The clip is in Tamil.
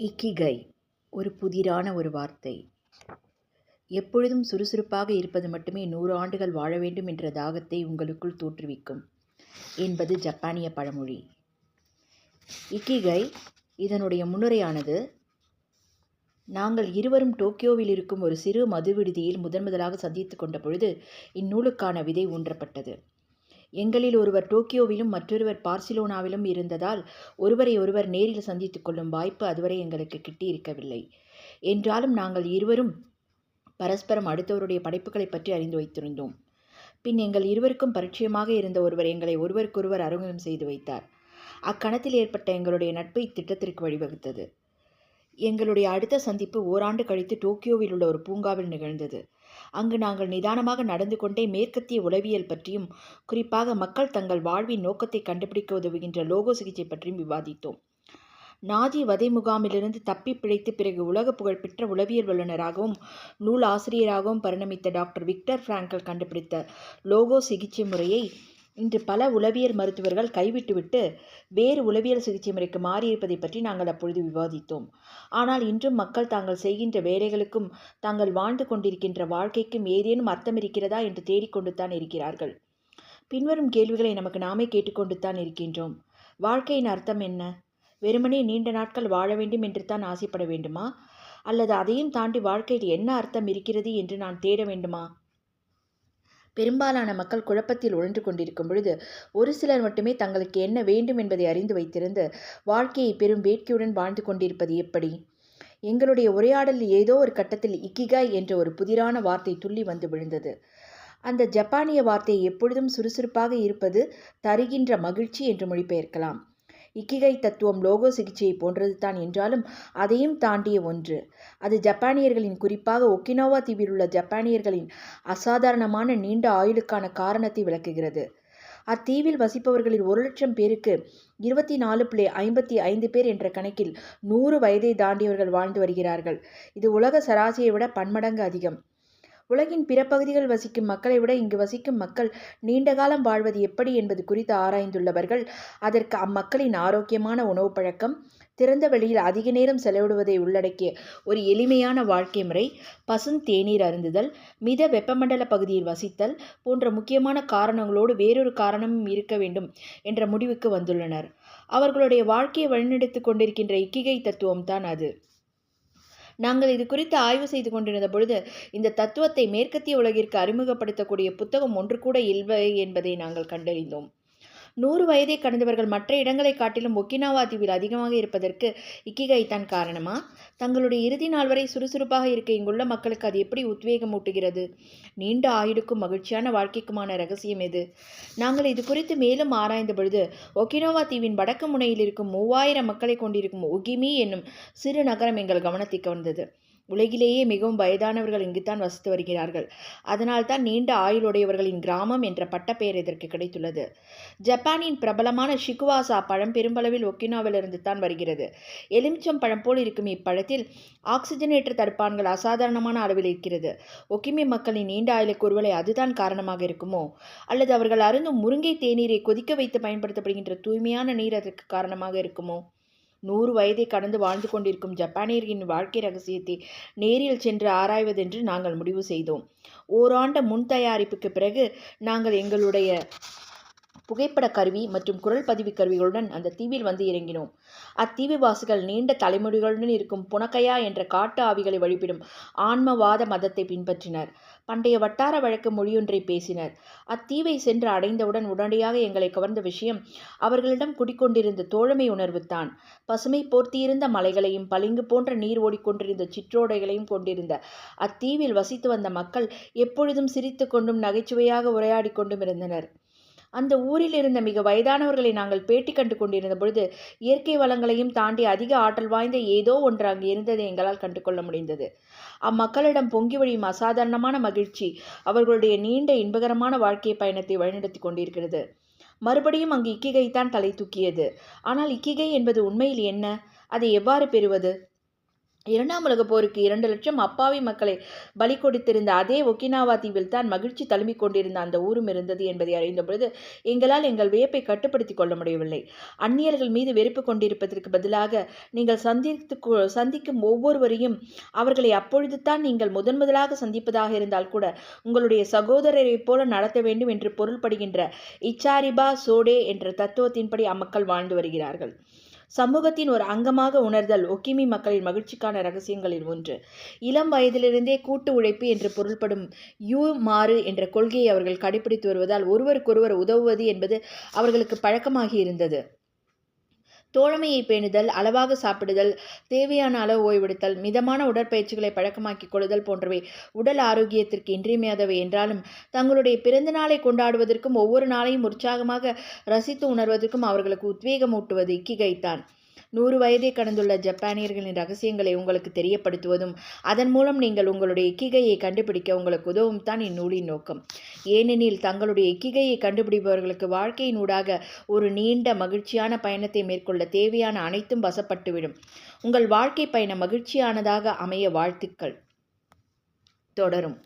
இக்கிகை ஒரு புதிரான ஒரு வார்த்தை. எப்பொழுதும் சுறுசுறுப்பாக இருப்பது மட்டுமே நூறு ஆண்டுகள் வாழ வேண்டும் என்ற தாகத்தை உங்களுக்குள் தோற்றுவிக்கும் என்பது ஜப்பானிய பழமொழி. இக்கிகை இதனுடைய முன்னுரையானது நாங்கள் இருவரும் டோக்கியோவில் இருக்கும் ஒரு சிறு மது விடுதியில் முதன் முதலாக சந்தித்து கொண்ட பொழுது இந்நூலுக்கான விதை ஊன்றப்பட்டது. எங்களில் ஒருவர் டோக்கியோவிலும் மற்றொருவர் பார்சிலோனாவிலும் இருந்ததால் ஒருவரை ஒருவர் நேரில் சந்தித்து கொள்ளும் வாய்ப்பு அதுவரை எங்களுக்கு கிட்டியிருக்கவில்லை. என்றாலும் நாங்கள் இருவரும் பரஸ்பரம் அடுத்தவருடைய படைப்புகளை பற்றி அறிந்து வைத்திருந்தோம். பின் எங்கள் இருவருக்கும் பரிச்சயமாக இருந்த ஒருவர் எங்களை ஒருவருக்கொருவர் அறிமுகம் செய்து வைத்தார். அக்கணத்தில் ஏற்பட்ட எங்களுடைய நட்பு இத்திட்டத்திற்கு வழிவகுத்தது. எங்களுடைய அடுத்த சந்திப்பு ஓராண்டு கழித்து டோக்கியோவில் உள்ள ஒரு பூங்காவில் நிகழ்ந்தது. அங்கு நாங்கள் நிதானமாக நடந்து கொண்டே மேற்கத்திய உளவியல் பற்றியும் குறிப்பாக மக்கள் தங்கள் வாழ்வின் நோக்கத்தை கண்டுபிடிக்க உதவுகின்ற லோகோ சிகிச்சை பற்றியும் விவாதித்தோம். நாஜி வதை முகாமிலிருந்து தப்பி பிழைத்து பிறகு உலக புகழ்பெற்ற உளவியல் வல்லுநராகவும் நூல் ஆசிரியராகவும் பரிணமித்த டாக்டர் விக்டர் பிராங்கல் கண்டுபிடித்த லோகோ சிகிச்சை முறையை இன்று பல உளவியல் மருத்துவர்கள் கைவிட்டுவிட்டு வேறு உளவியல் சிகிச்சை முறைக்கு மாறியிருப்பதை பற்றி நாங்கள் அப்பொழுது விவாதித்தோம். ஆனால் இன்றும் மக்கள் தாங்கள் செய்கின்ற வேலைகளுக்கும் தாங்கள் வாழ்ந்து கொண்டிருக்கின்ற வாழ்க்கைக்கும் ஏதேனும் அர்த்தம் இருக்கிறதா என்று தேடிக்கொண்டு தான் இருக்கிறார்கள். பின்வரும் கேள்விகளை நமக்கு நாமே கேட்டுக்கொண்டு தான் இருக்கின்றோம். வாழ்க்கையின் அர்த்தம் என்ன? வெறுமனே நீண்ட நாட்கள் வாழ வேண்டும் என்று தான் ஆசைப்பட வேண்டுமா? அல்லது அதையும் தாண்டி வாழ்க்கையில் என்ன அர்த்தம் இருக்கிறது என்று நான் தேட வேண்டுமா? பெரும்பாலான மக்கள் குழப்பத்தில் உழன்று கொண்டிருக்கும் பொழுது ஒரு சிலர் மட்டுமே தங்களுக்கு என்ன வேண்டும் என்பதை அறிந்து வைத்திருந்து வாழ்க்கையை பெரும் வேட்கையுடன் வாழ்ந்து கொண்டிருப்பது எப்படி? எங்களுடைய உரையாடலில் ஏதோ ஒரு கட்டத்தில் இக்கிகாய் என்ற ஒரு புதிரான வார்த்தை துள்ளி வந்து விழுந்தது. அந்த ஜப்பானிய வார்த்தை எப்பொழுதும் சுறுசுறுப்பாக இருப்பது தருகின்ற மகிழ்ச்சி என்று மொழிபெயர்க்கலாம். இக்கிகை தத்துவம் லோகோ சிகிச்சையை போன்றது தான் என்றாலும் அதையும் தாண்டிய ஒன்று. அது ஜப்பானியர்களின் குறிப்பாக ஒக்கினோவா தீவில் உள்ள ஜப்பானியர்களின் அசாதாரணமான நீண்ட ஆயுளுக்கான காரணத்தை விளக்குகிறது. அத்தீவில் வசிப்பவர்களில் ஒரு லட்சம் பேருக்கு இருபத்தி நாலு புள்ளி ஐம்பத்தி ஐந்து பேர் என்ற கணக்கில் நூறு வயதை தாண்டியவர்கள் வாழ்ந்து வருகிறார்கள். இது உலக சராசரியை விட பன்மடங்கு அதிகம். உலகின் பிற பகுதிகள் வசிக்கும் மக்களை விட இங்கு வசிக்கும் மக்கள் நீண்ட காலம் வாழ்வது எப்படி என்பது குறித்து ஆராய்ந்துள்ளவர்கள் அதற்கு அம்மக்களின் ஆரோக்கியமான உணவு பழக்கம் திறந்த வெளியில் அதிக நேரம் செலவிடுவதை உள்ளடக்கிய ஒரு எளிமையான வாழ்க்கை முறை பசும் தேநீர் அருந்துதல் மித வெப்பமண்டல பகுதியில் வசித்தல் போன்ற முக்கியமான காரணங்களோடு வேறொரு காரணமும் இருக்க வேண்டும் என்ற முடிவுக்கு வந்துள்ளனர். அவர்களுடைய வாழ்க்கையை வழிநடத்து கொண்டிருக்கின்ற இக்கிகை தத்துவம் தான் அது. நாங்கள் இது குறித்து ஆய்வு செய்து கொண்டிருந்த பொழுது இந்த தத்துவத்தை மேற்கத்திய உலகிற்கு அறிமுகப்படுத்தக்கூடிய புத்தகம் ஒன்று கூட இல்லை என்பதை நாங்கள் கண்டறிந்தோம். நூறு வயதை கடந்தவர்கள் மற்ற இடங்களை காட்டிலும் ஒக்கினாவா தீவில் அதிகமாக இருப்பதற்கு இக்கிகை தான் காரணமா? தங்களுடைய இறுதி நாள் வரை சுறுசுறுப்பாக இருக்க இங்குள்ள மக்களுக்கு அது எப்படி உத்வேகம் ஊட்டுகிறது நீண்ட ஆயுடுக்கும் மகிழ்ச்சியான வாழ்க்கைக்குமான ரகசியம் எது? நாங்கள் இது குறித்து மேலும் ஆராய்ந்த பொழுது ஒக்கினோவா தீவின் வடக்கு முனையில் இருக்கும் மூவாயிரம் மக்களை கொண்டிருக்கும் ஒகிமி என்னும் சிறு நகரம் எங்கள் கவனத்திற்கு வந்தது உலகிலேயே மிகவும் வயதானவர்கள் இங்குத்தான் வசித்து வருகிறார்கள். அதனால்தான் நீண்ட ஆயுளுடையவர்களின் கிராமம் என்ற பட்டப்பெயர் இதற்கு கிடைத்துள்ளது. ஜப்பானின் பிரபலமான ஷிகுவாசா பழம் பெரும்பளவில் ஒக்கினாவிலிருந்து தான் வருகிறது. எலுமிச்சம் பழம் போல் இருக்கும் இப்பழத்தில் ஆக்சிஜனேற்ற தடுப்பான்கள் அசாதாரணமான அளவில் இருக்கிறது. ஒக்கிமி மக்களின் நீண்ட ஆயுளுக்கு ஒருவேளை அதுதான் காரணமாக இருக்குமோ? அல்லது அவர்கள் அருந்தும் முருங்கை தேநீரை கொதிக்க வைத்து பயன்படுத்தப்படுகின்ற தூய்மையான நீர் அதற்கு காரணமாக இருக்குமோ? நூறு வயதை கடந்து வாழ்ந்து கொண்டிருக்கும் ஜப்பானியர்களின் வாழ்க்கை ரகசியத்தை நேரில் சென்று ஆராய்வதென்று நாங்கள் முடிவு செய்தோம். ஓராண்ட முன் தயாரிப்புக்கு பிறகு நாங்கள் எங்களுடைய புகைப்பட கருவி மற்றும் குரல் பதிவு கருவிகளுடன் அந்த தீவில் வந்து இறங்கினோம். அத்தீவு வாசிகள் நீண்ட தலைமுடிகளுடன் இருக்கும் புனக்கையா என்ற காட்டு ஆவிகளை வழிபடும் ஆன்மவாத மதத்தை பின்பற்றினர். பண்டைய வட்டார வழக்கு மொழியொன்றை பேசினர். அத்தீவை சென்று அடைந்தவுடன் உடனடியாக எங்களை கவர்ந்த விஷயம் அவர்களிடம் குடிக்கொண்டிருந்த தோழமை உணர்வு தான். பசுமை போர்த்தியிருந்த மலைகளையும் பளிங்கு போன்ற நீர் ஓடிக்கொண்டிருந்த சிற்றோடைகளையும் கொண்டிருந்த அத்தீவில் வசித்து வந்த மக்கள் எப்பொழுதும் சிரித்து கொண்டும் நகைச்சுவையாக உரையாடி கொண்டும் இருந்தனர். அந்த ஊரில் இருந்த மிக வயதானவர்களை நாங்கள் பேட்டி கண்டு கொண்டிருந்த பொழுது இயற்கை வளங்களையும் தாண்டி அதிக ஆற்றல் வாய்ந்த ஏதோ ஒன்று அங்கு இருந்ததை எங்களால் கண்டு கொள்ள முடிந்தது. அம்மக்களிடம் பொங்கி வழியும் அசாதாரணமான மகிழ்ச்சி அவர்களுடைய நீண்ட இன்பகரமான வாழ்க்கை பயணத்தை வழிநடத்தி கொண்டிருக்கிறது. மறுபடியும் அங்கு இக்கிகைத்தான் தலை தூக்கியது. ஆனால் இக்கிகை என்பது உண்மையில் என்ன? அதை எவ்வாறு பெறுவது? இரண்டாம் உலகப் போருக்கு இரண்டு லட்சம் அப்பாவி மக்களை பலி கொடுத்திருந்த அதே ஒக்கினாவா தீவில் தான் மகிழ்ச்சி தழும்பிக் கொண்டிருந்த அந்த ஊரும் இருந்தது என்பதை அறிந்த பொழுது எங்களால் எங்கள் வியப்பை கட்டுப்படுத்திக் கொள்ள முடியவில்லை. அந்நியர்கள் மீது வெறுப்பு கொண்டிருப்பதற்கு பதிலாக நீங்கள் சந்தித்து சந்திக்கும் ஒவ்வொருவரையும் அவர்களை அப்பொழுது தான் நீங்கள் முதன் முதலாக சந்திப்பதாக இருந்தால் கூட உங்களுடைய சகோதரரைப் போல நடத்த வேண்டும் என்று பொருள்படுகின்ற இச்சாரிபா சோடே என்ற தத்துவத்தின்படி அம்மக்கள் வாழ்ந்து வருகிறார்கள். சமூகத்தின் ஒரு அங்கமாக உணர்தல் ஒக்கிமி மக்களின் மகிழ்ச்சிக்கான ரகசியங்களில் ஒன்று. இளம் வயதிலிருந்தே கூட்டு உழைப்பு என்று பொருள்படும் யூ மாறு என்ற கொள்கையை அவர்கள் கடைபிடித்து வருவதால் ஒருவருக்கொருவர் உதவுவது என்பது அவர்களுக்கு பழக்கமாகி இருந்தது. தோழமையை பேணுதல் அளவாக சாப்பிடுதல் தேவையான அளவு ஓய்வெடுத்தல் மிதமான உடற்பயிற்சிகளை பழக்கமாக்கிக் கொள்ளுதல் போன்றவை உடல் ஆரோக்கியத்திற்கு இன்றியமையாதவை என்றாலும் தங்களுடைய பிறந்த நாளை கொண்டாடுவதற்கும் ஒவ்வொரு நாளையும் உற்சாகமாக ரசித்து உணர்வதற்கும் அவர்களுக்கு உத்வேகமூட்டுவது இக்கிகைத்தான் நூறு வயதை கடந்துள்ள ஜப்பானியர்களின் ரகசியங்களை உங்களுக்கு தெரியப்படுத்துவதும் அதன் மூலம் நீங்கள் உங்களுடைய இக்கிகையை கண்டுபிடிக்க உங்களுக்கு உதவும் தான் இந்நூலின் நோக்கம். ஏனெனில் தங்களுடைய இக்கிகையை கண்டுபிடிப்பவர்களுக்கு வாழ்க்கையின் ஊடாக ஒரு நீண்ட மகிழ்ச்சியான பயணத்தை மேற்கொள்ள தேவையான அனைத்தும் வசப்பட்டுவிடும். உங்கள் வாழ்க்கை பயணம் மகிழ்ச்சியானதாக அமைய வாழ்த்துக்கள். தொடரும்.